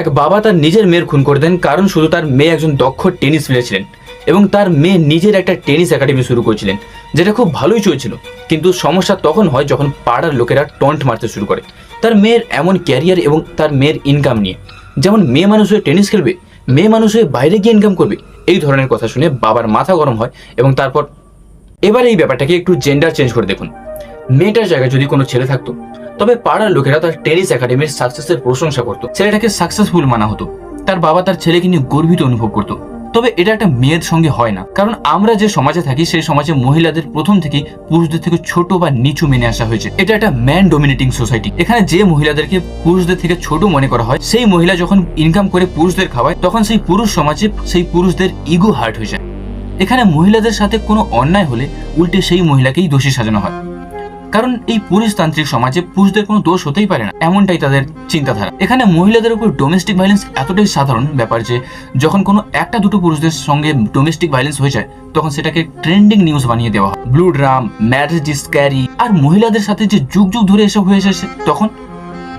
এক বাবা তার নিজের মেয়ের খুন করে দেন, কারণ শুধু তার মেয়ে একজন দক্ষ টেনিস প্লেয়ার ছিলেন এবং তার মেয়ে নিজের একটা টেনিস একাডেমি শুরু করেছিলেন, যেটা খুব ভালোই চলছিল। কিন্তু সমস্যা তখন হয় যখন পাড়ার লোকেরা টন্ট মারতে শুরু করে। তার মেয়ের এমন ক্যারিয়ার এবং তার মেয়ের ইনকাম নিয়ে। যেমন মেয়ে মানুষ হয়ে টেনিস খেলবে, মেয়ে মানুষ হয়ে বাইরে গিয়ে ইনকাম করবে, এই ধরনের কথা শুনে বাবার মাথা গরম হয় এবং তারপর এবার এই ব্যাপারটাকে একটু জেন্ডার চেঞ্জ করে দেখুন। মেয়েটার জায়গায় যদি কোনো ছেলে থাকতো তবে পাড়ার লোকেরা তার টেনিস একাডেমির সাকসেসের প্রশংসা করতো। ছেলেটাকে সাকসেসফুল মানা হতো। তার বাবা তার ছেলেকে নিয়ে গর্বিত অনুভব করতো। তবে এটা একটা মেয়ের সঙ্গে হয় না। কারণ আমরা যে সমাজে থাকি, সেই সমাজে মহিলাদের প্রথম থেকে পুরুষদের থেকে ছোট বা নিচু মেনে আসা হয়েছে। এটা একটা ম্যান ডোমিনেটিং সোসাইটি এখানে যে মহিলাদেরকে পুরুষদের থেকে ছোট মনে করা হয়, সেই মহিলা যখন ইনকাম করে পুরুষদের খাওয়ায়, তখন সেই পুরুষ সমাজে সেই পুরুষদের ইগো হার্ট হয়ে যায়। এখানে মহিলাদের সাথে কোনো অন্যায় হলে উল্টে সেই মহিলাকেই দোষী সাজানো হয়। কারণ এই পুরুষতান্ত্রিক সমাজে পুরুষদের কোনো দোষ হতেই পারে না, এমনটাই তাদের চিন্তাধারা। এখানে মহিলাদের উপর ডোমেস্টিক ভাইলেন্স এতটাই সাধারণ ব্যাপার যে, যখন কোনো একটা দুটো পুরুষদের সঙ্গে ডোমেস্টিক ভাইলেন্স হয়ে যায়, তখন সেটাকে ট্রেন্ডিং নিউজ বানিয়ে দেওয়া হয়। Blue drum marriage is scary আর মহিলাদের সাথে যে যুগ যুগ ধরে এসব হয়ে এসেছে, তখন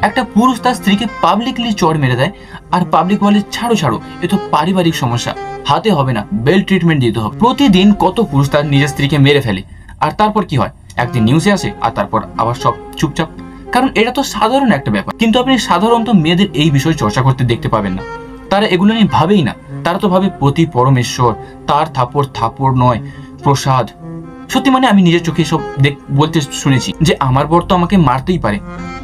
একটা পুরুষ তার স্ত্রীকে পাবলিকলি চড় মেরে দেয় আর পাবলিক বলে, ছাড়ো ছাড়ো, এ তো পারিবারিক সমস্যা, হাতে হবে না বেল ট্রিটমেন্ট দিতে হবে। প্রতিদিন কত পুরুষ তার নিজের স্ত্রীকে মেরে ফেলে, আর তারপর কি হয়? একদিন নিউজে আসে আর তারপর আবার সব চুপচাপ। কারণ এটা তো সাধারণ একটা ব্যাপার। কিন্তু আপনি সাধারণত মেয়েদের এই বিষয়ে চর্চা করতে দেখতে পাবেন না। তারা এগুলো নিয়ে ভাবেই না। তারা তো ভাবে প্রতি পরমেশ্বর, তার থাপড় থাপড় নয়, প্রসাদ। সত্যি মানে আমি নিজের চোখে সব দেখ বলতে শুনেছি যে আমার বর তো আমাকে মারতেই পারে।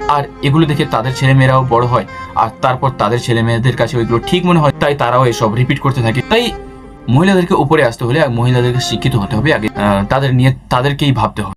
আর এগুলো দেখে তাদের ছেলেমেয়েরাও বড় হয়। আর তারপর তাদের ছেলে মেয়েদের কাছে ওইগুলো ঠিক মনে হয়। তাই তারাও এসব রিপিট করতে থাকে। তাই মহিলাদেরকে উপরে আসতে হলে মহিলাদেরকে শিক্ষিত হতে হবে। আগে তাদের নিয়ে তাদেরকেই ভাবতে হবে।